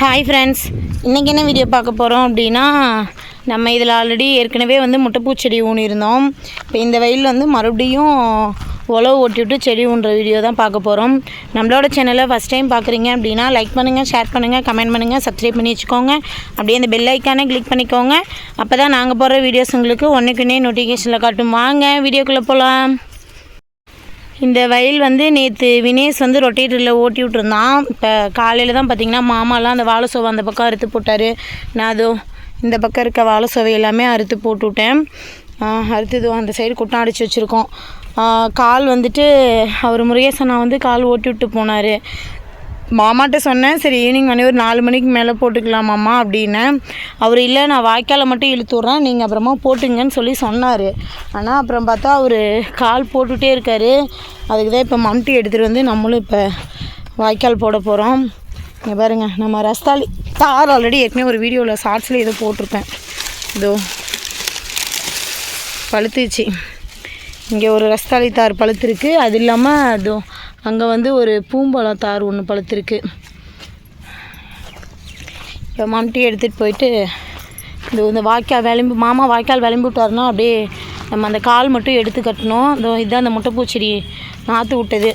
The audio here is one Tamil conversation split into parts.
ஹாய் ஃப்ரெண்ட்ஸ் இன்றைக்கி என்ன வீடியோ பார்க்க போகிறோம் அப்படின்னா நம்ம இதில் ஆல்ரெடி ஏற்கனவே வந்து முட்டைப்பூச்செடி ஊனியிருந்தோம். இப்போ இந்த வெயிலில் வந்து மறுபடியும் உழவு ஓட்டி விட்டு செடி ஊன்ற வீடியோ தான் பார்க்க போகிறோம் நம்மளோட சேனலை ஃபஸ்ட் டைம் பார்க்குறீங்க அப்படின்னா லைக் பண்ணுங்கள் ஷேர் பண்ணுங்கள் கமெண்ட் பண்ணுங்கள் சப்ஸ்கிரைப் பண்ணி வச்சுக்கோங்க. அப்படியே அந்த பெல் ஐக்கானே கிளிக் பண்ணிக்கோங்க. அப்போ தான் நாங்கள் போடுற வீடியோஸ் உங்களுக்கு ஒன்றுக்குன்னே நோட்டிஃபிகேஷனில் காட்டும். வாங்க வீடியோக்குள்ளே போகலாம் இந்த வயல் வந்து நேற்று வினேஷ் வந்து ரொட்டேட்டரில் ஓட்டி விட்டுருந்தான். இப்போ காலையில் தான் பார்த்தீங்கன்னா மாமாலாம் அந்த வாழை சோவை அந்த பக்கம் அறுத்து போட்டார். நான் அதோ இந்த பக்கம் இருக்க வாழை சோவை எல்லாமே அறுத்து போட்டு விட்டேன். அந்த சைடு குட்டம் அடித்து வச்சுருக்கோம். கால் வந்துட்டு அவர் முருகேசனா வந்து கால் ஓட்டி விட்டு போனார். மாமாட்ட சொன்னேன் சரி ஈவினிங் மணி ஒரு நாலு மணிக்கு மேலே போட்டுக்கலாமாம்மா அப்படின்னேன் அவர் இல்லை நான் வாய்க்காலை மட்டும் இழுத்து விட்றேன். நீங்கள் அப்புறமா போட்டுங்கன்னு சொல்லி சொன்னார். ஆனால் அப்புறம் பார்த்தா அவர் கால் போட்டுகிட்டே இருக்கார். அதுக்கு தான் இப்போ மம்டி எடுத்துகிட்டு வந்து நம்மளும் இப்போ வாய்க்கால் போட போகிறோம் இங்கே பாருங்கள் நம்ம ரஸ்தாலி தார் ஆல்ரெடி ஏற்கனவே ஒரு வீடியோவில் ஷார்ட்ஸில் ஏதோ போட்டிருப்பேன். இதோ பழுத்துச்சு. இங்கே ஒரு ரஸ்தாலி தார் பழுத்துருக்கு. அது இல்லாமல் அதோ அங்கே வந்து ஒரு பூம்பழம் தார் ஒன்று பழுத்திருக்கு. இப்போ மம்டி எடுத்துகிட்டு போயிட்டு இந்த இந்த வாய்க்கால் விளம்பி மாமா வாய்க்கால் விளம்பி விட்டாருன்னா அப்படியே நம்ம அந்த கால் மட்டும் எடுத்து கட்டணும். இந்த இதுதான் அந்த முட்டைப்பூச்செடி நாற்று விட்டது.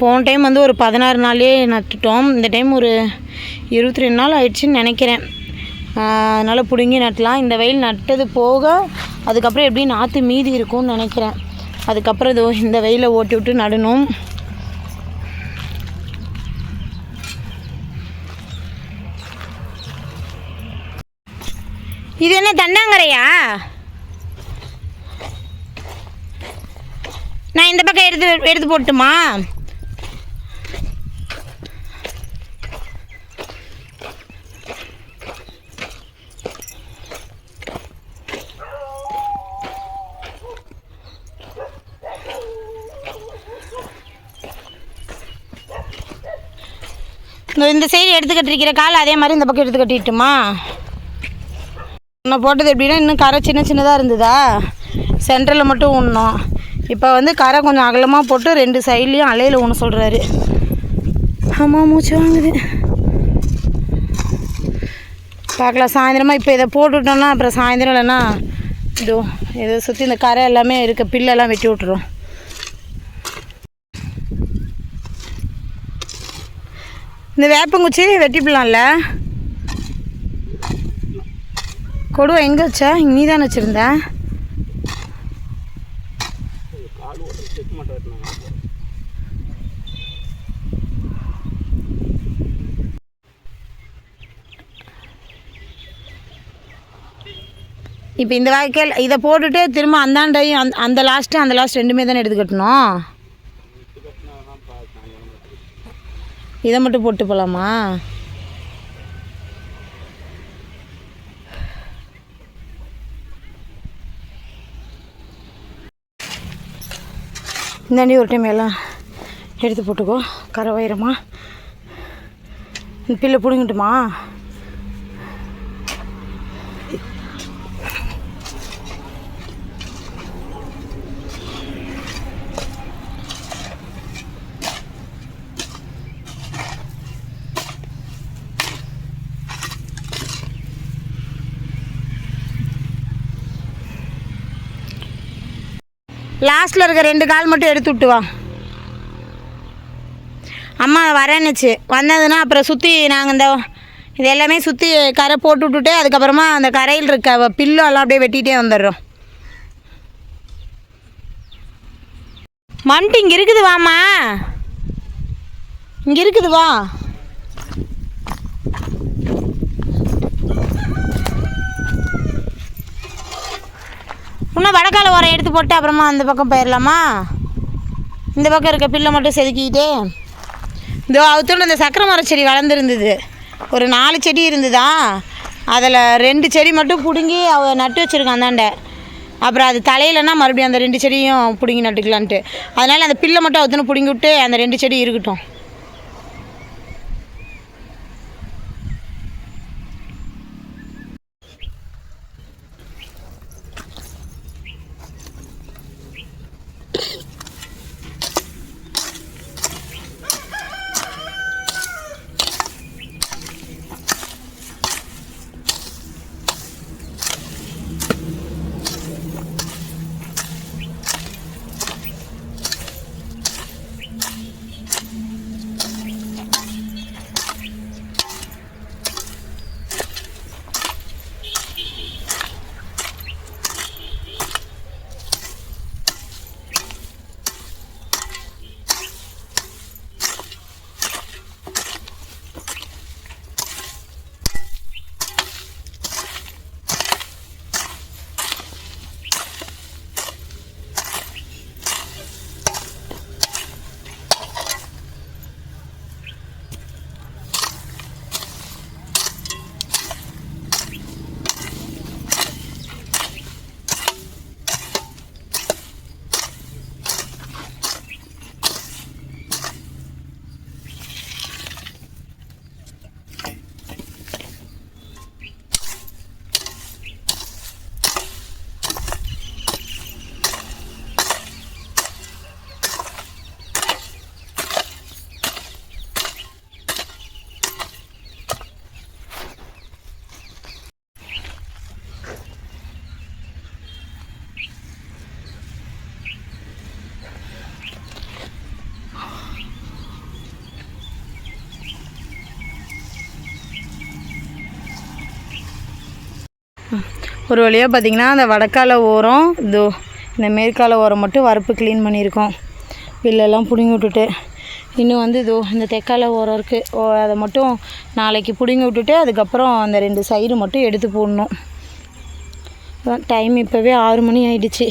போன டைம் வந்து ஒரு பதினாறு நாளே நட்டுட்டோம். இந்த டைம் ஒரு இருபத்தி ரெண்டு நாள் ஆயிடுச்சுன்னு நினைக்கிறேன். அதனால் பிடுங்கி நட்டலாம். இந்த வெயில் நட்டது போக அதுக்கப்புறம் எப்படி நாற்று மீதி இருக்கும்னு நினைக்கிறேன். அதுக்கப்புறம் இதோ இந்த வெயிலை ஓட்டி விட்டு நடணும். இது என்ன தண்டாங்கரையா? நான் இந்த பக்கம் எடுத்து எடுத்து போட்டுமா இந்த சைடு எடுத்து கட்டிருக்கிற கால் அதே மாதிரி இந்த பக்கம் எடுத்து கட்டிட்டுமா? நம்ம போட்டது எப்படின்னா இன்னும் கரை சின்ன சின்னதாக இருந்ததா? சென்டரில் மட்டும் ஊனணும் இப்போ வந்து கரை கொஞ்சம் அகலமாக போட்டு ரெண்டு சைட்லேயும் அலையில் ஊன சொல்கிறாரு ஆமாம் மூச்சு வாங்குது. பார்க்கலாம். சாயந்தரமாக இப்போ இதை போட்டுவிட்டோம்னா அப்புறம் சாயந்தரம் இல்லைன்னா இதோ இதை சுற்றி இந்த கரை எல்லாமே இருக்க பில்லெல்லாம் வெட்டி விட்டுரும். இந்த வேப்பங்குச்சி வெட்டிப்பலாம்ல கொடுவா எங்கே வச்சா? நீ தானே வச்சுருந்த. இப்போ இந்த வாய்க்கால் இதை போட்டுட்டு திரும்ப அந்தாண்டையும் அந்த அந்த லாஸ்ட்டு அந்த லாஸ்ட் ரெண்டுமே தானே எடுத்துக்கட்டணும் இதை மட்டும் போட்டு போகலாமா இந்தாண்டி ஒரு டைம் எல்லாம் எடுத்து போட்டுக்கோ. கரை வைரமா. இந்த பில்லை பிடுங்கிட்டுமா? லாஸ்ட்டில் இருக்க ரெண்டு கால் மட்டும் எடுத்து விட்டு வா. அம்மா வரேன்னுச்சு. வந்ததுன்னா அப்புறம் சுற்றி நாங்கள் இந்த இது எல்லாமே சுற்றி கரை போட்டு விட்டுட்டு அதுக்கப்புறமா அந்த கரையில் இருக்க பில்லு எல்லாம் அப்படியே வெட்டிகிட்டே வந்துடுறோம். மண்ட்டு இங்கே இருக்குது வாம்மா. இங்கே இருக்குது வா. இன்னும் வடக்கால உரம் எடுத்து போட்டு அப்புறமா அந்த பக்கம் போயிடலாமா இந்த பக்கம் இருக்க பில்லை மட்டும் செதுக்கிக்கிட்டே. இதோ அவத்தோட இந்த சக்கரை மர செடி வளர்ந்துருந்தது. ஒரு நாலு செடி இருந்ததா? அதில் ரெண்டு செடி மட்டும் பிடுங்கி அவ நட்டு வச்சுருக்கான் அந்தாண்ட அப்புறம் அது தலையிலன்னா மறுபடியும் அந்த ரெண்டு செடியும் பிடுங்கி நட்டுக்கலான்ட்டு. அதனால் அந்த பில்லை மட்டும் அவுத்துன்னு பிடுங்கி விட்டு அந்த ரெண்டு செடி இருக்கட்டும். ஒரு வழியாக பார்த்திங்கன்னா அந்த வடக்கால ஓரம் இது இந்த மேற்கால ஓரம் மட்டும் வரப்பு க்ளீன் பண்ணியிருக்கோம். பில்லெல்லாம் பிடுங்கி விட்டுட்டு. இன்னும் வந்து இதோ இந்த தெற்கால ஓரம் இருக்குது ஓ அதை மட்டும் நாளைக்கு பிடுங்கி விட்டுட்டு அதுக்கப்புறம் அந்த ரெண்டு சைடு மட்டும் எடுத்து போடணும். டைம் இப்போவே ஆறு மணி ஆயிடுச்சு.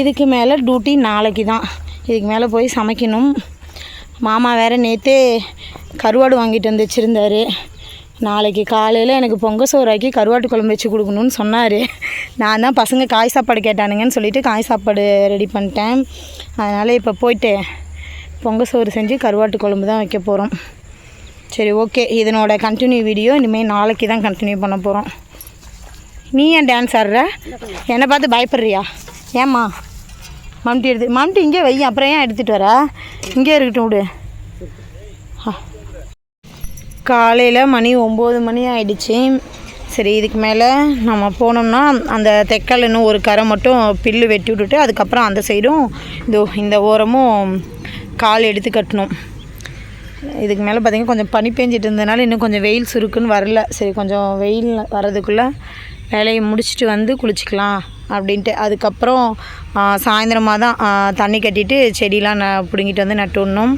இதுக்கு மேலே டியூட்டி நாளைக்கு தான். இதுக்கு மேலே போய் சமைக்கணும். மாமா வேறு நேற்றே கருவாடு வாங்கிட்டு வந்து வச்சுருந்தாரு. நாளைக்கு காலையில் எனக்கு பொங்க சோறாக்கி கருவாட்டு குழம்பு வச்சு கொடுக்கணும்னு சொன்னார். நான் தான் பசங்க காய் சாப்பாடு கேட்டானுங்கன்னு சொல்லிவிட்டு காய் சாப்பாடு ரெடி பண்ணிட்டேன். அதனால் இப்போ போயிட்டு பொங்க சோறு செஞ்சு கருவாட்டு குழம்பு தான் வைக்க போகிறோம் சரி ஓகே இதனோட கண்டினியூ வீடியோ இனிமேல் நாளைக்கு தான் கண்டினியூ பண்ண போகிறோம் நீ ஏன் டான்ஸ் ஆடுற? என்னை பார்த்து பயப்படுறியா? ஏம்மா? மம்டி எடுத்து மம்டி இங்கே வை அப்புறம் ஏன் எடுத்துகிட்டு வர? இங்கே இருக்கட்டும் விடு. ஆ. காலையில் மணி ஒம்பது மணி ஆயிடுச்சு. சரி இதுக்கு மேலே நம்ம போனோம்னா அந்த தெக்கல் இன்னும் ஒரு கரை மட்டும் பில்லு வெட்டி விட்டுட்டு அதுக்கப்புறம் அந்த சைடும் இந்த இந்த ஓரமும் கால் எடுத்து கட்டணும். இதுக்கு மேலே பார்த்திங்கன்னா கொஞ்சம் பனி பெஞ்சிட்டு இருந்ததுனால இன்னும் கொஞ்சம் வெயில் சுருக்குன்னு வரல. சரி கொஞ்சம் வெயில் வர்றதுக்குள்ளே வேலையை முடிச்சுட்டு வந்து குளிச்சுக்கலாம் அப்படின்ட்டு. அதுக்கப்புறம் சாயந்தரமாக தான் தண்ணி கட்டிட்டு செடியெலாம் ந பிடுங்கிட்டு வந்து நட்டு விடணும்.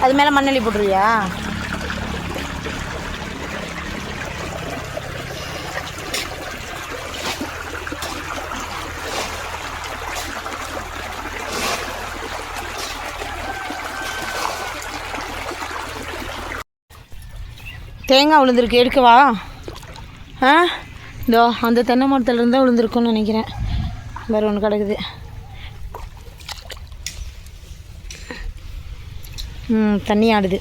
அது மேலே மண்ணெல்லி போட்டுருவியா? தேங்காய் விழுந்திருக்கு எடுக்கவா? ஆ? இதோ அந்த தென்னை மரத்துலேருந்து தான் விழுந்திருக்குன்னு நினைக்கிறேன். வேறு ஒன்று கிடக்குது. தண்ணி ஆடுது.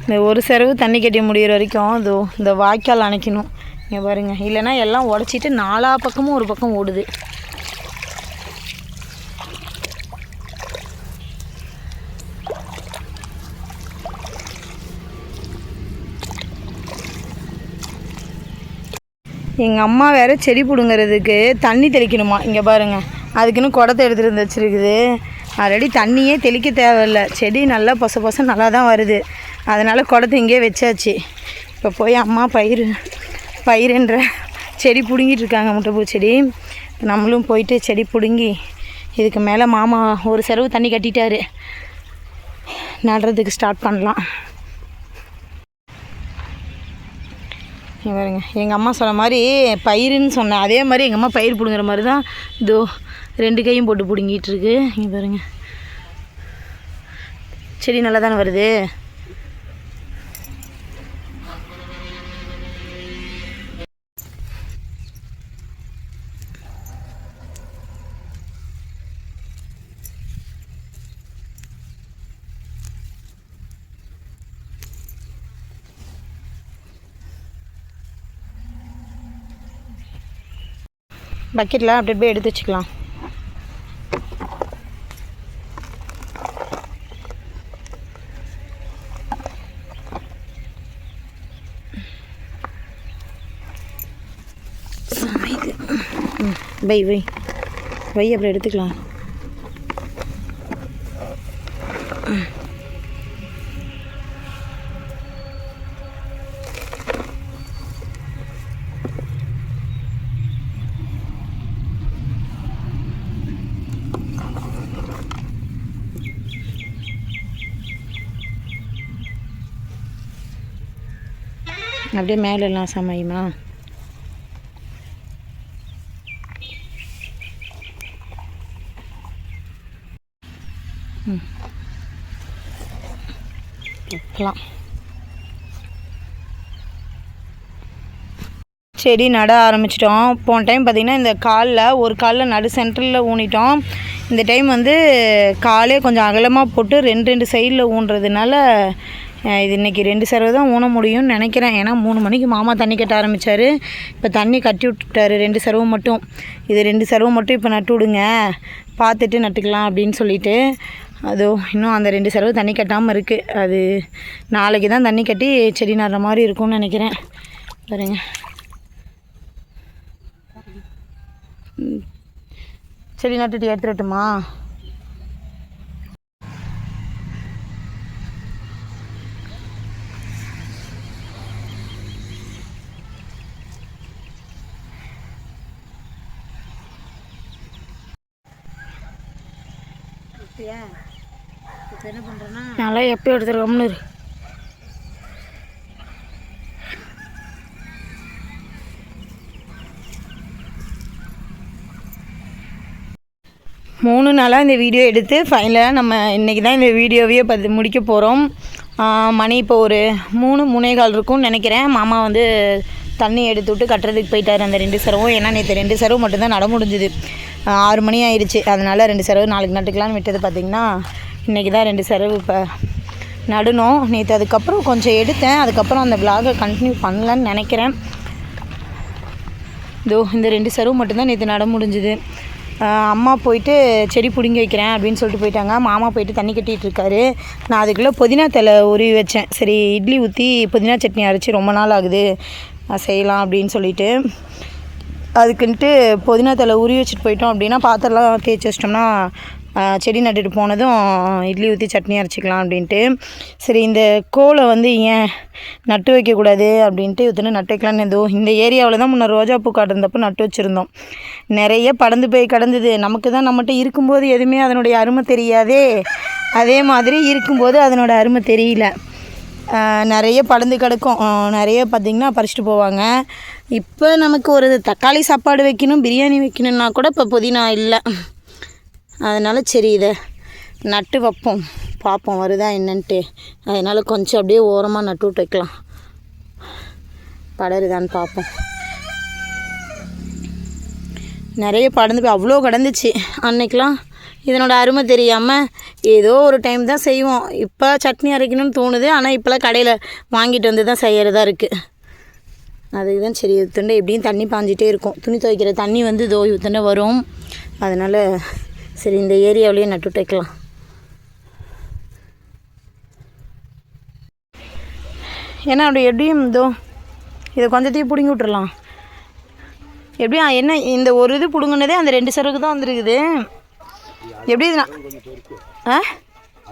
இந்த ஒரு செரவு தண்ணி கட்டி முடிகிற வரைக்கும் இதோ இந்த வாய்க்கால் அணைக்கணும். இங்கே பாருங்க. இல்லைன்னா எல்லாம் உடச்சிட்டு நாலா பக்கமும் ஒரு பக்கம் ஓடுது. எங்கள் அம்மா வேறு செடி பிடுங்கிறதுக்கு தண்ணி தெளிக்கணுமா? இங்கே பாருங்கள் அதுக்குன்னு குடத்தை எடுத்துகிட்டு வந்து வச்சுருக்குது. ஆல்ரெடி தண்ணியே தெளிக்க தேவையில்ல. செடி நல்லா பொச பொச நல்லா தான் வருது. அதனால் குடத்தை இங்கேயே வச்சாச்சு. இப்போ போய் அம்மா பயிர் பயிருன்ற செடி பிடுங்கிட்டு இருக்காங்க முட்டைப்பூ செடி. நம்மளும் போயிட்டு செடி பிடுங்கி இதுக்கு மேலே மாமா ஒரு செலவு தண்ணி கட்டிட்டாரு. நடுறதுக்கு ஸ்டார்ட் பண்ணலாம். பாருங்க. எங்கள் அம்மா சொன்ன மாதிரி பயிருன்னு சொன்னேன். அதே மாதிரி எங்கள் அம்மா பயிர் பிடுங்குற மாதிரி தான் இதோ ரெண்டு கையும் போட்டு பிடுங்கிட்டு இருக்கு இங்கே பாருங்க. செடி நல்லா தானே வருது பக்கெட்டில் அப்படியே எடுத்து வச்சுக்கலாம் இது ம், வை வை. வை அப்புறம் எடுத்துக்கலாம். அப்படியே மேலெல்லாம் சமையுமா பார்க்கலாம். செடி நட ஆரம்பிச்சிட்டோம். போன டைம் பார்த்திங்கன்னா இந்த காலில் ஒரு காலில் நடு சென்டரில் ஊனிட்டோம். இந்த டைம் வந்து காலே கொஞ்சம் அகலமாக போட்டு ரெண்டு ரெண்டு சைடில் ஊன்றதுனால இது இன்றைக்கி ரெண்டு சரவு தான் ஊன முடியும்னு நினைக்கிறேன். ஏன்னா மூணு மணிக்கு மாமா தண்ணி கட்ட ஆரம்பித்தார் இப்போ தண்ணி கட்டி விட்டுட்டாரு ரெண்டு சரவு மட்டும். இது ரெண்டு சரவு மட்டும் இப்போ நட்டு விடுங்க. பார்த்துட்டு நட்டுக்கலாம் அப்படின்னு சொல்லிட்டு அதோ இன்னும் அந்த ரெண்டு செலவு தண்ணி கட்டாமல் இருக்குது அது நாளைக்கு தான் தண்ணி கட்டி செடி நடுற மாதிரி இருக்கும்னு நினைக்கிறேன். பாருங்க. செடி நட்டுட்டு எடுத்துடட்டுமா? நல்லா எப்போ எடுத்துருக்கோம்னு இரு. மூணு நாளாக இந்த வீடியோ எடுத்து ஃபைனலாக நம்ம இன்றைக்கி தான் இந்த வீடியோவையே பார்த்து முடிக்க போகிறோம் மணி இப்போ ஒரு மூணு மூணே கால் இருக்கும்னு நினைக்கிறேன். மாமா வந்து தண்ணி எடுத்து விட்டு கட்டுறதுக்கு போயிட்டார் அந்த ரெண்டு சரவும். ஏன்னா நேற்று ரெண்டு சரவு மட்டும்தான் நட முடிஞ்சுது ஆறு மணி ஆயிடுச்சு அதனால் ரெண்டு சரவு நாளைக்கு நட்டுக்கலான்னு விட்டது. பார்த்திங்கன்னா இன்றைக்கி தான் ரெண்டு செலவு இப்போ நடணும் நேற்று அதுக்கப்புறம் கொஞ்சம் எடுத்தேன். அதுக்கப்புறம் அந்த விலாகை கண்டினியூ பண்ணலன்னு நினைக்கிறேன். இதோ இந்த ரெண்டு சருவு மட்டும்தான் நேற்று நட முடிஞ்சுது. அம்மா போயிட்டு செடி பிடுங்கி வைக்கிறேன் அப்படின்னு சொல்லிட்டு போயிட்டாங்க. மாமா போயிட்டு தண்ணி கட்டிகிட்டு இருக்காரு. நான் அதுக்குள்ளே புதினா தலை உருவி வச்சேன். சரி இட்லி ஊற்றி புதினா சட்னி அரைச்சி ரொம்ப நாள் ஆகுது. செய்யலாம் அப்படின்னு சொல்லிட்டு. அதுக்குன்ட்டு புதினா தலை உருவி வச்சுட்டு போயிட்டோம் அப்படின்னா பாத்திரம்லாம் தேய்ச்சி வச்சிட்டோம்னா செடி நட்டுட்டு போனதும் இட்லி ஊற்றி சட்னி அரைச்சிக்கலாம் அப்படின்ட்டு. சரி இந்த கோலை வந்து ஏன் நட்டு வைக்கக்கூடாது அப்படின்ட்டு இத்தனை நட்டு வைக்கலான்னு ஏதோ இந்த ஏரியாவில் தான் முன்ன ரோஜா பூ காட்டுறந்தப்போ நட்டு வச்சுருந்தோம். நிறைய படந்து போய் கிடந்தது. நமக்கு தான் நம்மகிட்ட இருக்கும்போது எதுவுமே அதனுடைய அருமை தெரியாதே. அதே மாதிரி இருக்கும்போது அதனோட அருமை தெரியல. நிறைய படந்து கிடக்கும். நிறைய பார்த்திங்கன்னா பறிச்சுட்டு போவாங்க. இப்போ நமக்கு ஒரு தக்காளி சாப்பாடு வைக்கணும் பிரியாணி வைக்கணுன்னா கூட இப்போ புதினா இல்லை. அதனால் சரி இதை நட்டு வைப்போம். பார்ப்போம் வருதா என்னன்ட்டு. அதனால் கொஞ்சம் அப்படியே ஓரமாக நட்டு விட்டு வைக்கலாம். படருதான்னு பார்ப்போம். நிறைய படந்து போய் அவ்வளோ கடந்துச்சு. அன்னைக்கெலாம் இதனோட அருமை தெரியாமல் ஏதோ ஒரு டைம் தான் செய்வோம். இப்போ சட்னி அரைக்கணும்னு தோணுது. ஆனால் இப்போலாம் கடையில் வாங்கிட்டு வந்து தான் செய்கிறதா இருக்குது அதுக்கு தான் சரி துண்டை எப்படியும் தண்ணி பாஞ்சிட்டே இருக்கும். துணி துவைக்கிற தண்ணி வந்து இதோ துண்டை வரும். அதனால் சரி இந்த ஏரியாவிலேயே நட்டு வைக்கலாம். ஏன்னா அப்படி எப்படியும் இதோ இதை கொஞ்சத்தையும் பிடுங்கி விட்டுறலாம். எப்படியும் என்ன இந்த ஒரு இது பிடுங்கினதே அந்த ரெண்டு சருக்கு தான் வந்துருக்குது. எப்படி இது நான்- ஆ?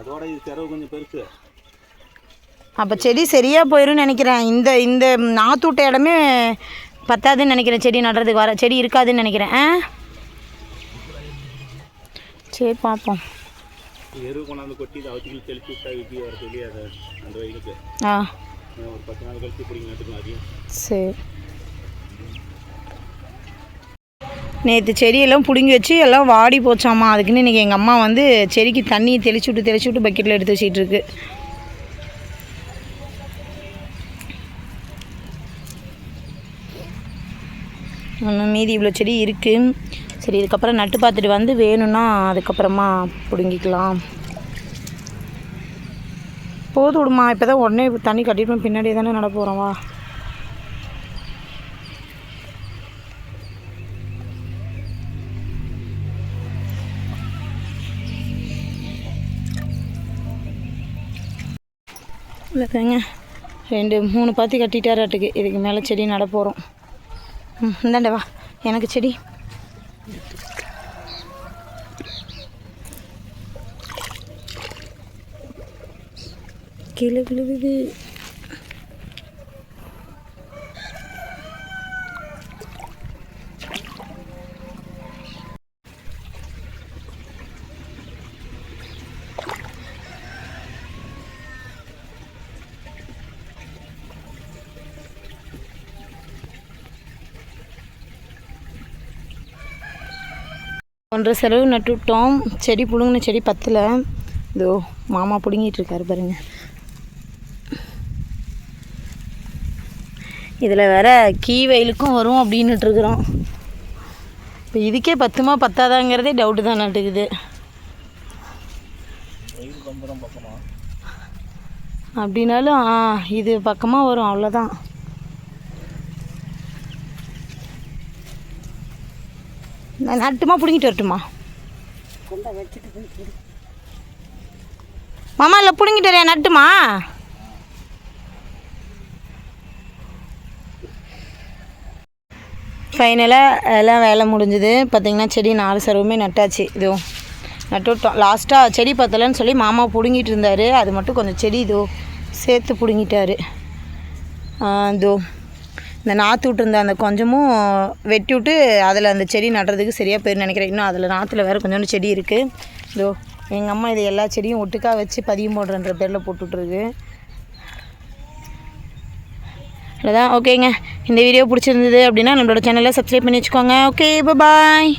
அதோட இது செலவு கொஞ்சம் பெருசு. அப்போ செடி சரியாக போயிடும்னு நினைக்கிறேன். இந்த இந்த நாத்தூட்ட இடமே பத்தாதுன்னு நினைக்கிறேன். செடி நடுறதுக்கு வர செடி இருக்காதுன்னு நினைக்கிறேன். ஆ? சரி பார்ப்போம். எரு கொண்டாந்து கொட்டி இதை அவத்தி தெளிச்சு விட்டா இப்படி வர சொல்லி அதை அந்த வயலுக்கு. ஆ. ஒரு பத்து நாள் கழிச்சு பிடிங்க நட்டுக்கலாம் அதையும். சரி. நேற்று செடியெல்லாம் பிடுங்கி வச்சு எல்லாம் வாடி போச்சாமா அதுக்குன்னு இன்றைக்கி எங்கள் அம்மா வந்து செடிக்கு தண்ணி தெளிச்சு விட்டு தெளிச்சு விட்டு பக்கெட்டில் எடுத்து வச்சிட்டு இருக்கு. இன்னும் மீதி இவ்வளோ செடி இருக்குது சரி இதுக்கப்புறம் நட்டு பார்த்துட்டு வந்து வேணும்னா அதுக்கப்புறமா பிடுங்கிக்கலாம். போது விடுமா இப்போ தான் உடனே தண்ணி கட்டிட்டு பின்னாடியே தானே நட போகிறோம் வா. இல்லைங்க ரெண்டு மூணு பாத்தி கட்டிட்டாராட்டுக்கு. இதுக்கு மேலே செடி நட போகிறோம் ம் இந்தாண்டே வா. எனக்கு செடி கீழே விழுகுது. ஒன்றரை செலவு நட்டு விட்டோம் செடி பிடுங்கின செடி பத்தில். இதோ மாமா பிடுங்கிட்டு இருக்காரு பாருங்க. இதில் வேற கீ வெயிலுக்கும் வரும் அப்படின்னுட்டு இருக்கிறோம். இப்போ இதுக்கே பத்துமா பத்தாதாங்கிறதே டவுட்டு தான் நட்டுக்குது அப்படின்னாலும் ஆ, இது பக்கமாக வரும் அவ்வளோதான் நான் நட்டுமா பிடுங்கிட்டு வரட்டுமா? மாமா இல்லை பிடுங்கிட்டு வரையா நட்டுமா? ஃபைனலாக எல்லாம் வேலை முடிஞ்சுது. பார்த்திங்கன்னா செடி நாலு சருவுமே நட்டாச்சு. இதுவும் நட்டு விட்டோம் லாஸ்ட்டாக செடி பத்தலைன்னு சொல்லி மாமா பிடுங்கிட்டு இருந்தார். அது மட்டும் கொஞ்சம் செடி இதோ சேர்த்து பிடுங்கிட்டாரு. இதோ இந்த நாற்று விட்டுருந்த அந்த கொஞ்சமும் வெட்டி விட்டு அதில் அந்த செடி நடுறதுக்கு சரியாக போயிருந்து நினைக்கிறேன். இன்னும் அதில் நாற்றுல வேறு கொஞ்சோண்டு செடி இருக்குது இதோ எங்கள் அம்மா இது எல்லா செடியும் ஒட்டுக்கா வச்சு பதியம் போடுறன்ற பேரில் போட்டுட்ருக்கு அவ்வளோதான் ஓகேங்க இந்த வீடியோ பிடிச்சிருந்தது அப்படின்னா நம்மளோட சேனலை சப்ஸ்கிரைப் பண்ணி வச்சுக்கோங்க. Okay bye